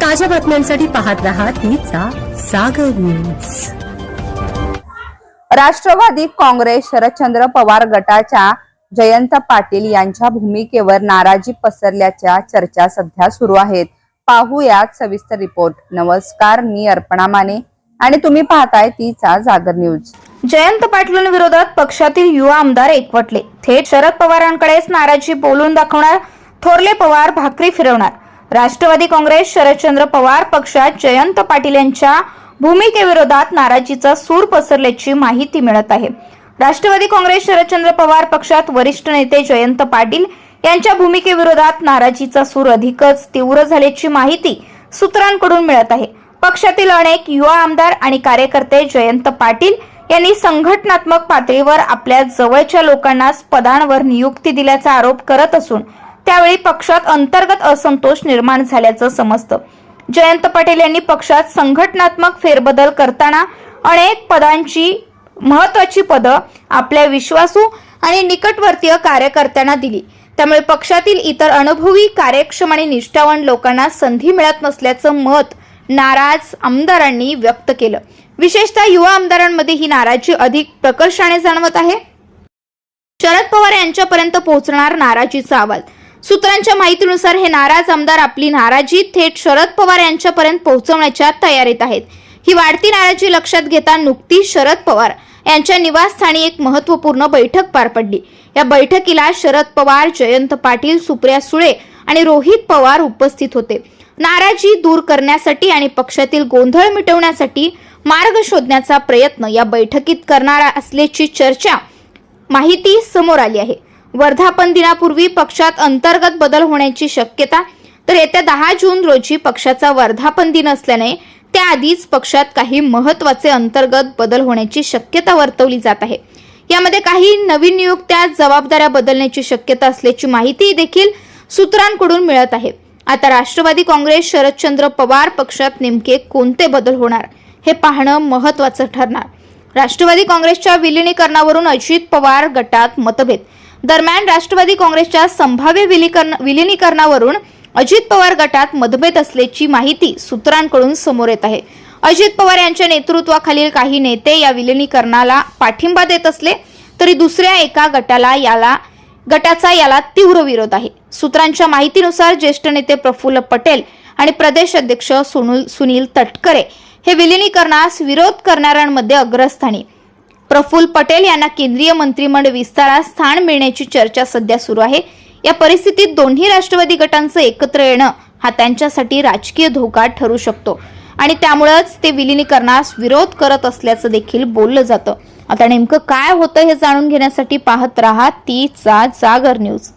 ताज्या बातम्यांसाठी पाहत रहा तिचा सागर न्यूज. राष्ट्रवादी काँग्रेस शरदचंद्र पवार गटाच्या जयंत पाटील यांच्या भूमिकेवर नाराजी पसरल्याच्या चर्चा सध्या सुरू आहेत. पाहूयात सविस्तर रिपोर्ट. नमस्कार मी अर्पणा माने आणि तुम्ही पाहताय तीचा जागर न्यूज. जयंत पाटलांविरोधात पक्षातील युवा आमदार एकवटले. थेट शरद पवारांकडेच नाराजी बोलून दाखवणार थोरले पवार भाकरी फिरवणार. राष्ट्रवादी काँग्रेस शरदचंद्र पवार पक्षात जयंत पाटील यांच्या भूमिकेविरोधात नाराजीचा सूर पसरल्याची माहिती मिळत आहे. राष्ट्रवादी काँग्रेस शरदचंद्र पवार पक्षात वरिष्ठ नेते जयंत पाटील यांच्या भूमिकेविरोधात नाराजीचा सूर अधिकच तीव्र झाल्याची माहिती सूत्रांकडून मिळत आहे. पक्षातील अनेक युवा आमदार आणि कार्यकर्ते जयंत पाटील यांनी संघटनात्मक पातळीवर आपल्या जवळच्या लोकांनाच पदांवर नियुक्ती दिल्याचा आरोप करत असून त्यावेळी पक्षात अंतर्गत असंतोष निर्माण झाल्याचं समजतं. जयंत पाटील यांनी पक्षात संघटनात्मक फेरबदल करताना अनेक पदांची महत्वाची पदं आपल्या विश्वासू आणि निकटवर्तीय कार्यकर्त्यांना दिली. त्यामुळे पक्षातील इतर अनुभवी कार्यक्षम आणि निष्ठावान लोकांना संधी मिळत नसल्याचं मत नाराज आमदारांनी व्यक्त केलं. विशेषतः युवा आमदारांमध्ये ही नाराजी अधिक प्रकर्षाने जाणवत आहे. शरद पवार यांच्यापर्यंत पोहोचणार नाराजीचा आवाज सूत्रांच्या माहितीनुसार हे नाराज आमदार आपली नाराजी थेट शरद पवार यांच्यापर्यंत पोहोचवण्याच्या तयारीत आहेत. ही वाढती नाराजी लक्षात घेता नुकतीच शरद पवार यांच्या निवासस्थानी एक महत्त्वपूर्ण बैठक पार पडली. या बैठकीला शरद पवार जयंत पाटील सुप्रिया सुळे आणि रोहित पवार उपस्थित होते. नाराजी दूर करण्यासाठी आणि पक्षातील गोंधळ मिटवण्यासाठी मार्ग शोधण्याचा प्रयत्न या बैठकीत करणार असल्याची चर्चा माहिती समोर आली आहे. वर्धापन दिनापूर्वी पक्षात अंतर्गत बदल होण्याची शक्यता तर येत्या दहा जून रोजी पक्षाचा वर्धापन दिन असल्याने त्याआधीच पक्षात काही महत्त्वाचे अंतर्गत बदल होण्याची शक्यता वर्तवली जात आहे. यामध्ये काही नवीन नियुक्त्या जबाबदाऱ्या बदलण्याची शक्यता असल्याची माहिती देखील सूत्रांकडून मिळत आहे. आता राष्ट्रवादी काँग्रेस शरदचंद्र पवार पक्षात नेमके कोणते बदल होणार हे पाहणं महत्वाचं ठरणार. राष्ट्रवादी काँग्रेसच्या विलिनीकरणावरून अजित पवार गटात मतभेद दरम्यान राष्ट्रवादी काँग्रेसच्या संभाव्य विलीकरण विलिनीकरणावरून अजित पवार गटात मतभेद असल्याची माहिती सूत्रांकडून समोर येत आहे. अजित पवार यांच्या नेतृत्वाखालील काही नेते या विलिनीकरणाला पाठिंबा देत असले तरी दुसऱ्या एका गटाला याला गटाचा याला तीव्र विरोध आहे. सूत्रांच्या माहितीनुसार ज्येष्ठ नेते प्रफुल्ल पटेल आणि प्रदेश अध्यक्ष सुनील सुनील तटकरे हे विलिनीकरणास विरोध करणाऱ्यांमध्ये अग्रस्थानी प्रफुल्ल पटेल यांना केंद्रीय मंत्रिमंडळ विस्तारात स्थान मिळण्याची चर्चा सध्या सुरू आहे. या परिस्थितीत दोन्ही राष्ट्रवादी गटांचं एकत्र येणं हा त्यांच्यासाठी राजकीय धोका ठरू शकतो. आणि त्यामुळेच ते विलिनीकरणास विरोध करत असल्याचं देखील बोललं जातं. आता नेमकं काय होतं हे जाणून घेण्यासाठी पाहत राहा तीचा जागर न्यूज.